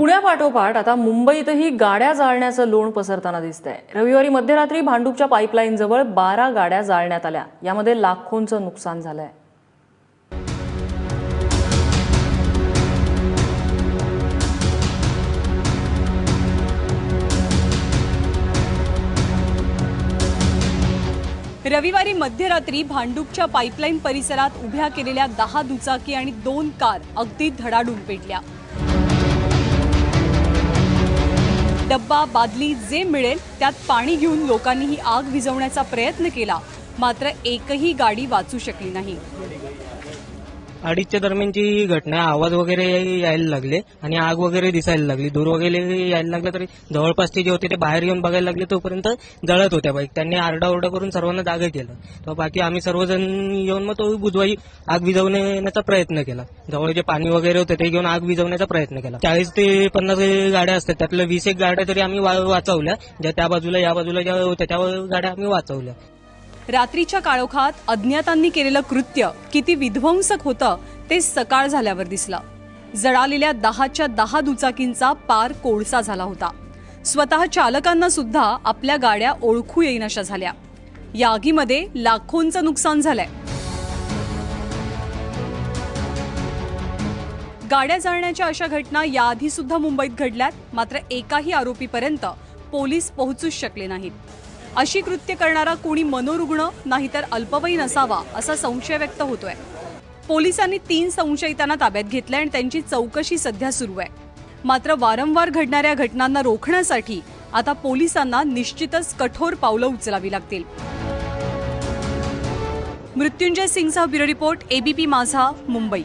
पुण्यापाठोपाठ आता मुंबईतही गाड्या जाळण्याचं लोण पसरताना दिसतंय. रविवारी मध्यरात्री भांडूपच्या पाईपलाईनजवळ बारा गाड्या जाळण्यात आल्या. यामध्ये लाखोंचं नुकसान झालंय. रविवारी मध्यरात्री भांडूपच्या पाईपलाईन परिसरात उभ्या केलेल्या दहा दुचाकी आणि दोन कार अगदी धडाडून पेटल्या. डब्बा बादली जे मिळेल त्यात पाणी घेऊन लोकांनी ही आग विझवण्याचा प्रयत्न केला. मात्र एकही गाडी वाचू शकली नाही. अडीचच्या दरम्यानची ही घटना आहे. आवाज वगैरे यायला लागले आणि आग वगैरे दिसायला लागली. दूर वगैरे यायला लागलं तरी जवळपासचे जे होते ते बाहेर येऊन बघायला लागले तोपर्यंत जळत होत्या बाईक. त्यांनी आरडाओरडा करून सर्वांना जागा केलं. तर बाकी आम्ही सर्वजण येऊन मग तो बुधवाई आग विझवण्याचा प्रयत्न केला. जवळ जे पाणी वगैरे होते ते घेऊन आग विझवण्याचा प्रयत्न केला. चाळीस ते पन्नास गाड्या असतात त्यातल्या वीस एक गाड्या तरी आम्ही वा- वाचवल्या. ज्या त्या बाजूला या बाजूला ज्या होत्या त्या गाड्या आम्ही वाचवल्या. रात्रीच्या काळोखात अज्ञातांनी केलेलं कृत्य किती विध्वंसक होतं ते सकाळ झाल्यावर दिसलं. जळालेल्या दहाच्या दहा दुचाकींचा पार कोळसा झाला होता. स्वतः चालकांना सुद्धा आपल्या गाड्या ओळखू येईनाशा झाल्या. या आगीमध्ये लाखोंचं नुकसान झालंय. गाड्या जाळण्याच्या अशा घटना याआधी सुद्धा मुंबईत घडल्यात मात्र एकाही आरोपीपर्यंत पोलीस पोहोचूच शकले नाहीत. अशी कृत्य करणारा कोणी मनोरुग्ण नाहीतर अल्पवयीन असावा असा संशय व्यक्त होतोय. पोलिसांनी तीन संशयितांना ताब्यात घेतलंय आणि त्यांची चौकशी सध्या सुरू आहे. मात्र वारंवार घडणाऱ्या घटनांना रोखण्यासाठी आता पोलिसांना निश्चितच कठोर पावलं उचलावी लागतील. Mrityunjay सिंगचा bureau report ABP Majha Mumbai.